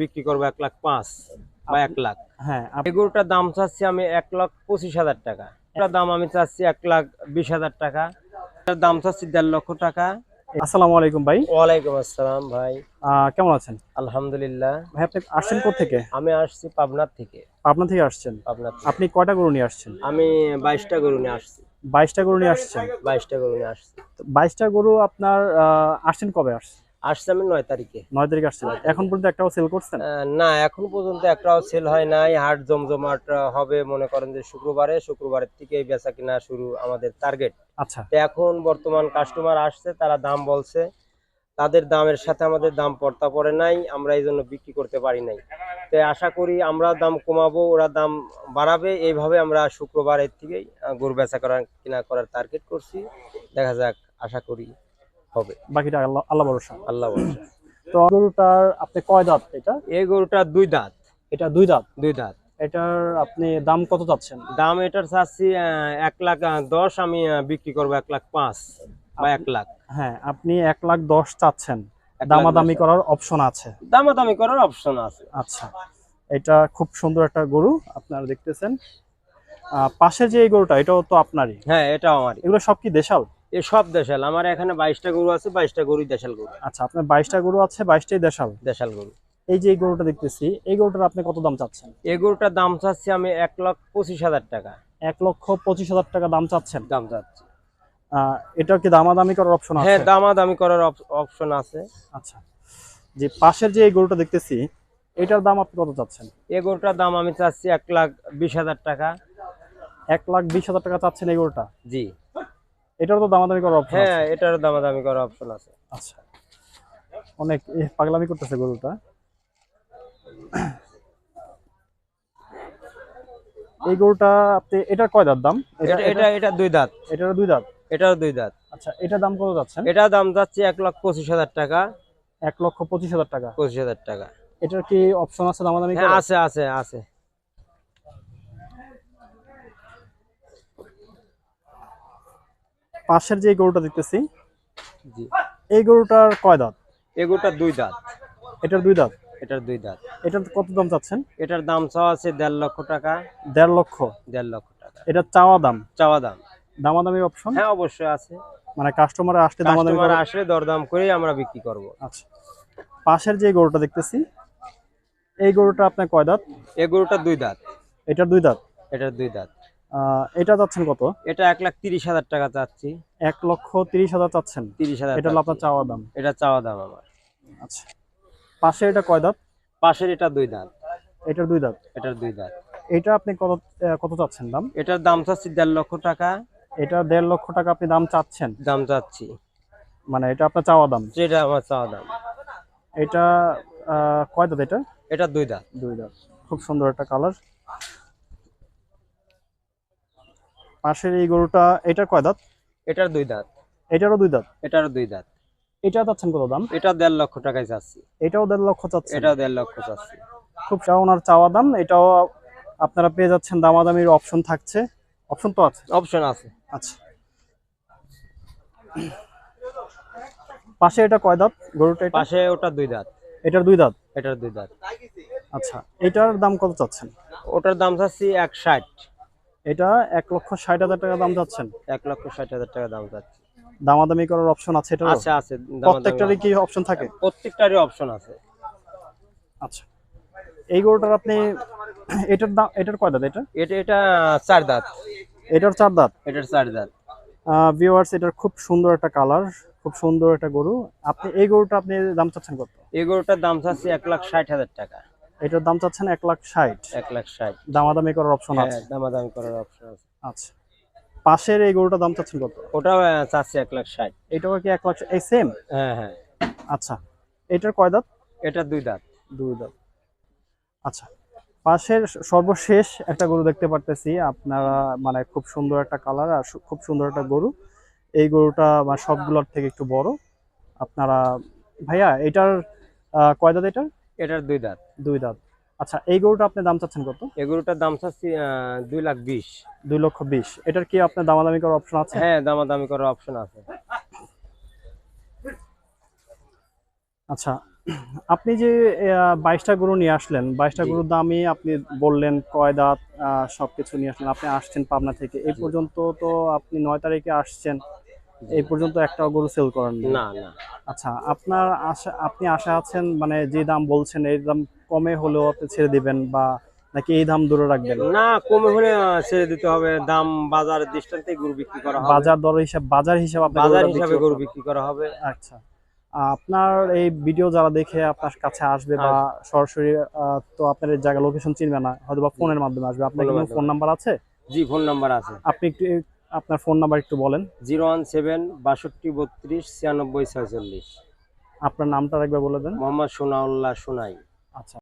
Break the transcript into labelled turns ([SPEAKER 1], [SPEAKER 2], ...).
[SPEAKER 1] বিক্রি করব এক লাখ পাঁচ বা এক লাখ।
[SPEAKER 2] হ্যাঁ
[SPEAKER 1] এই গরুটার দাম চাচ্ছি আমি এক লাখ পঁচিশ হাজার টাকা। এটার দাম আমি চাচ্ছি এক লাখ বিশ হাজার টাকা। এটার দাম চাচ্ছি দেড় লক্ষ টাকা।
[SPEAKER 2] আসসালামু আলাইকুম ভাই।
[SPEAKER 1] ওয়ালাইকুম আসসালাম ভাই।
[SPEAKER 2] কেমন আছেন?
[SPEAKER 1] আলহামদুলিল্লাহ।
[SPEAKER 2] ভাই আপনি আসছেন থেকে?
[SPEAKER 1] আমি আসছি পাবনার থেকে।
[SPEAKER 2] পাবনা থেকে আসছেন?
[SPEAKER 1] পাবনার
[SPEAKER 2] আপনি কয়টা গরু নিয়ে আসছেন?
[SPEAKER 1] আমি বাইশটা গরু নিয়ে আসছি।
[SPEAKER 2] বাইশটা গরু নিয়ে আসছেন?
[SPEAKER 1] বাইশটা গরু নিয়ে আসছি।
[SPEAKER 2] বাইশটা গরু আপনার আসছেন কবে? আসছেন
[SPEAKER 1] আসছি আমি নয় তারিখে।
[SPEAKER 2] নয় তারিখ আসছেন এখন পর্যন্ত একটাও সেল করছেন?
[SPEAKER 1] না এখন পর্যন্ত একটাও সেল হয় নাই। হাট জমজমাট হবে মনে করেন যে শুক্রবারে। শুক্রবারের থেকে বেচা কিনা শুরু আমাদের টার্গেট
[SPEAKER 2] আচ্ছা।
[SPEAKER 1] এখন বর্তমান কাস্টমার আসছে তারা দাম বলছে। তাদের দামের সাথে আমাদের দাম পড়তা পড়ে নাই আমরা এই জন্য বিক্রি করতে পারি নাই। তো আশা করি আমরা দাম কমাবো ওরা দাম বাড়াবে। এইভাবে আমরা শুক্রবারের থেকেই গরু বেচা করা কিনা করার টার্গেট করছি। দেখা যাক আশা করি। হবে।
[SPEAKER 2] বাকিটা আল্লাহ আল্লাহ ভরসা।
[SPEAKER 1] আল্লাহ ভরসা।
[SPEAKER 2] তো গরুটার আপনি কয় দাঁত এটা?
[SPEAKER 1] এই গরুটা দুই দাঁত।
[SPEAKER 2] এটা দুই দাঁত?
[SPEAKER 1] দুই দাঁত।
[SPEAKER 2] এটার আপনি দাম কত চাচ্ছেন?
[SPEAKER 1] দাম এটার চাচ্ছি এক লাখ দশ আমি বিক্রি করব এক লাখ পাঁচ বা এক লাখ।
[SPEAKER 2] হ্যাঁ আপনি এক লাখ দশ চাচ্ছেন। দামাদামি করার অপশন আছে।
[SPEAKER 1] দামাদামি করার অপশন আছে।
[SPEAKER 2] আচ্ছা এটা খুব সুন্দর একটা গরু আপনারা দেখতেছেন। পাশে যে এই গরুটা এটাও তো আপনারই?
[SPEAKER 1] হ্যাঁ এটা আমারই।
[SPEAKER 2] এগুলো সব কি দেশাল?
[SPEAKER 1] এ সব দেশাল। আমার এখানে বাইশটা গরু আছে বাইশটা গরুই দেশাল গরু।
[SPEAKER 2] আচ্ছা আপনার বাইশটা গরু আছে বাইশটাই দেশাল?
[SPEAKER 1] দেশাল গরু।
[SPEAKER 2] এই যে এই গরুটা দেখতেছি এই গরুটার আপনি কত দাম চাচ্ছেন?
[SPEAKER 1] এই গরুটার দাম চাচ্ছি আমি এক লাখ পঁচিশ হাজার টাকা।
[SPEAKER 2] এক লক্ষ পঁচিশ হাজার টাকা দাম চাচ্ছেন?
[SPEAKER 1] দাম চাচ্ছি।
[SPEAKER 2] এটার কি দামাদামি করার অপশন আছে?
[SPEAKER 1] হ্যাঁ দামাদামি করার অপশন আছে।
[SPEAKER 2] আচ্ছা। যে পাশের যে এই গরুটা দেখতেছি এটার দাম আপনি কত চাচ্ছেন?
[SPEAKER 1] এই গরুটার দাম আমি চাচ্ছি এক লাখ বিশ হাজার টাকা।
[SPEAKER 2] এক লাখ বিশ হাজার টাকা চাচ্ছেন এই গরুটা?
[SPEAKER 1] জি।
[SPEAKER 2] এটার তো দামাদামি করার অপশন
[SPEAKER 1] হ্যাঁ এটার দামাদামি করার অপশন আছে।
[SPEAKER 2] আচ্ছা। অনেক পাগলামি করতেছে গরুটা। এই গরুটা আপনি এটার কয় দাঁত দাম? এটা
[SPEAKER 1] এটা এটা এটা দুই দাঁত।
[SPEAKER 2] এটার দুই দাঁত?
[SPEAKER 1] এটাও দুই দাঁত।
[SPEAKER 2] আচ্ছা এটার দাম কত যাচ্ছেন
[SPEAKER 1] এটার দাম যাচ্ছে এক লাখ পঁচিশ হাজার টাকা।
[SPEAKER 2] এক লক্ষ পঁচিশ হাজার টাকা।
[SPEAKER 1] পঁচিশ হাজার টাকা।
[SPEAKER 2] এটার কি অপশন আছে দামাদামি
[SPEAKER 1] হ্যাঁ
[SPEAKER 2] করার?
[SPEAKER 1] আছে আছে আছে।
[SPEAKER 2] পাশের যে গরুটা দেখতেছি
[SPEAKER 1] জি।
[SPEAKER 2] এই গরুটার কয় দাঁত?
[SPEAKER 1] এই গরুটার দুই দাঁত।
[SPEAKER 2] এটার দুই দাঁত?
[SPEAKER 1] এটার দুই দাঁত।
[SPEAKER 2] এটার কত দাম চাচ্ছেন?
[SPEAKER 1] এটার দাম চাওয়া আছে দেড় লক্ষ টাকা।
[SPEAKER 2] দেড় লক্ষ।
[SPEAKER 1] দেড় লক্ষ টাকা।
[SPEAKER 2] এটা চাওয়া দাম?
[SPEAKER 1] চাওয়া দাম।
[SPEAKER 2] দামাদামি অপশন
[SPEAKER 1] হ্যাঁ অবশ্যই আছে।
[SPEAKER 2] মানে কাস্টমার আসতে দামাদামি
[SPEAKER 1] কাস্টমার
[SPEAKER 2] করে
[SPEAKER 1] আসলে দরদাম করেই আমরা বিক্রি করব।
[SPEAKER 2] আচ্ছা। পাশের যে গরুটা দেখতেছি এই গরুটা আপনার কয় দাঁত?
[SPEAKER 1] এই গরুটার দুই দাঁত।
[SPEAKER 2] এটার দুই দাঁত?
[SPEAKER 1] এটার দুই দাঁত।
[SPEAKER 2] এটা চাচ্ছেন কত?
[SPEAKER 1] এটা এক লাখ তিরিশ হাজার টাকা চাচ্ছি।
[SPEAKER 2] এক লক্ষ তিরিশ হাজার চাচ্ছেন?
[SPEAKER 1] তিরিশ হাজার
[SPEAKER 2] এটা আপনার চাওয়া দাম।
[SPEAKER 1] এটা চাওয়া দাম আবার।
[SPEAKER 2] আচ্ছা। পাশে এটা কয় দাঁত?
[SPEAKER 1] পাশের এটা দুই দাঁত।
[SPEAKER 2] এটার দুই দাঁত।
[SPEAKER 1] এটার দুই দাঁত।
[SPEAKER 2] এটা আপনি কত কত চাচ্ছেন দাম?
[SPEAKER 1] এটার দাম চাচ্ছি দেড় লক্ষ টাকা।
[SPEAKER 2] এটা দেড় লক্ষ টাকা আপনি দাম চাচ্ছেন?
[SPEAKER 1] দাম চাচ্ছি।
[SPEAKER 2] মানে এটা আপনার চাওয়া দাম?
[SPEAKER 1] যেটা আমার চাওয়া দাম।
[SPEAKER 2] এটা আহ, কয় দাঁত এটা?
[SPEAKER 1] এটা দুই দাঁত।
[SPEAKER 2] দুই দাঁত। খুব সুন্দর একটা কালার। পাশের এই গরুটা এটার কয় দাঁত?
[SPEAKER 1] এটার দুই দাঁত।
[SPEAKER 2] এটারও দুই দাঁত?
[SPEAKER 1] এটারও দুই দাঁত।
[SPEAKER 2] এটা চাচ্ছেন কত দাম?
[SPEAKER 1] এটা দেড় লক্ষ টাকায় চাচ্ছি।
[SPEAKER 2] এটাও দেড় লক্ষ চাচ্ছেন?
[SPEAKER 1] এটাও দেড় লক্ষ চাচ্ছি।
[SPEAKER 2] খুব ওনার চাওয়া দাম এটাও আপনারা পেয়ে যাচ্ছেন দামাদামির অপশন থাকছে। অপশন তো আছে?
[SPEAKER 1] অপশন আছে।
[SPEAKER 2] আচ্ছা। পাশে এটা কয় দাঁত? গরুটা এটা?
[SPEAKER 1] পাশে ওটা দুই দাঁত।
[SPEAKER 2] এটার দুই দাঁত?
[SPEAKER 1] এটার দুই দাঁত।
[SPEAKER 2] আচ্ছা। এটার দাম কত চাচ্ছেন?
[SPEAKER 1] ওটার দাম চাচ্ছি এক ষাট।
[SPEAKER 2] এটা এক লক্ষ ষাট হাজার টাকা দাম চাচ্ছেন
[SPEAKER 1] এক লক্ষ ষাট হাজার টাকা দাম চাচ্ছি
[SPEAKER 2] দামাদামি করার অপশন আছে এটা
[SPEAKER 1] আছে আছে
[SPEAKER 2] প্রত্যেকটারই কি অপশন থাকে?
[SPEAKER 1] প্রত্যেকটারই অপশন আছে।
[SPEAKER 2] আচ্ছা। এই গরুটার আপনি এটার দাম এটার কয় দাঁত এটা?
[SPEAKER 1] এটা এটা চার দাঁত।
[SPEAKER 2] এটার চার দাঁত?
[SPEAKER 1] এটার চার দাঁত।
[SPEAKER 2] ভিউয়ার্স এটার খুব সুন্দর একটা কালার খুব সুন্দর একটা গরু। আপনি এই গরুটা আপনি দাম চাচ্ছেন কত?
[SPEAKER 1] এই গরুটার দাম চাচ্ছি এক লাখ ষাট হাজার টাকা।
[SPEAKER 2] এটার দাম চাচ্ছেন এক লাখ ষাট।
[SPEAKER 1] এক লাখ ষাট।
[SPEAKER 2] দামাদামি করার অপশন
[SPEAKER 1] হ্যাঁ
[SPEAKER 2] আছে?
[SPEAKER 1] দামাদামি করার অপশন আছে।
[SPEAKER 2] আচ্ছা। পাশের এই গরুটার দাম চাচ্ছেন কত?
[SPEAKER 1] ওটাও চাচ্ছি এক লাখ ষাট।
[SPEAKER 2] এটাও কি এক লাখ এই সেম
[SPEAKER 1] হ্যাঁ হ্যাঁ।
[SPEAKER 2] আচ্ছা। এটার কয় দাঁত?
[SPEAKER 1] এটা দুই দাঁত।
[SPEAKER 2] দুই দাঁত। আচ্ছা। পাশের সর্বশেষ একটা গরু দেখতে পারতেছি। আপনারা মানে খুব সুন্দর একটা কালার আর খুব সুন্দর একটা গরু। এই গরুটা মানে সবগুলোর থেকে একটু বড়। আপনারা ভাইয়া এটার কয় দাঁত এটার?
[SPEAKER 1] এটার দুই দাঁত।
[SPEAKER 2] দুই দাঁত। আচ্ছা এই গরুটা আপনি দাম চাচ্ছেন কত?
[SPEAKER 1] এই গরুটার দাম চাচ্ছি দুই লাখ বিশ।
[SPEAKER 2] দুই লক্ষ বিশ। এটার কি আপনার দামাদামি করার অপশন আছে?
[SPEAKER 1] হ্যাঁ দামাদামি করার অপশন আছে।
[SPEAKER 2] আচ্ছা আপনি যে বাইশটা গরু নিয়ে আসলেন বাইশটা গরুর দামই আপনি বললেন কয় দাঁত সবকিছু নিয়ে আসলেন আপনি আসছেন পাবনা থেকে। এই পর্যন্ত তো আপনি নয় তারিখে আসছেন। এই পর্যন্ত একটা গরু সেল করেন
[SPEAKER 1] না না।
[SPEAKER 2] আচ্ছা আপনার আশা আপনি আশা আছেন মানে যে দাম বলছেন এই দাম কমে হলেও আপনি ছেড়ে দিবেন বা নাকি এই দাম দূরে রাখবেন?
[SPEAKER 1] না কমে হলে ছেড়ে দিতে হবে। দাম বাজার দৃষ্টান্তে গরু বিক্রি করা হবে।
[SPEAKER 2] বাজার দর হিসাব বাজার হিসাব
[SPEAKER 1] বাজার হিসাবে গরু বিক্রি করা হবে।
[SPEAKER 2] আচ্ছা আপনার এই ভিডিও যারা দেখে আপনার কাছে আসবে বা সরাসরি আহ, তো আপনার জায়গা লোকেশন চিনবে না হয়তো বা ফোনের মাধ্যমে আসবে। আপনার ফোন নাম্বার আছে?
[SPEAKER 1] জি ফোন নাম্বার আছে।
[SPEAKER 2] আপনি একটু আপনার ফোন নাম্বার একটু বলেন।
[SPEAKER 1] জিরো ওয়ান সেভেন বাষট্টি বত্রিশ ছিয়ানব্বই ছয়চল্লিশ
[SPEAKER 2] আপনার নামটা একবার বলে দেন।
[SPEAKER 1] মোহাম্মদ সোনাউল্লাহ সোনাই।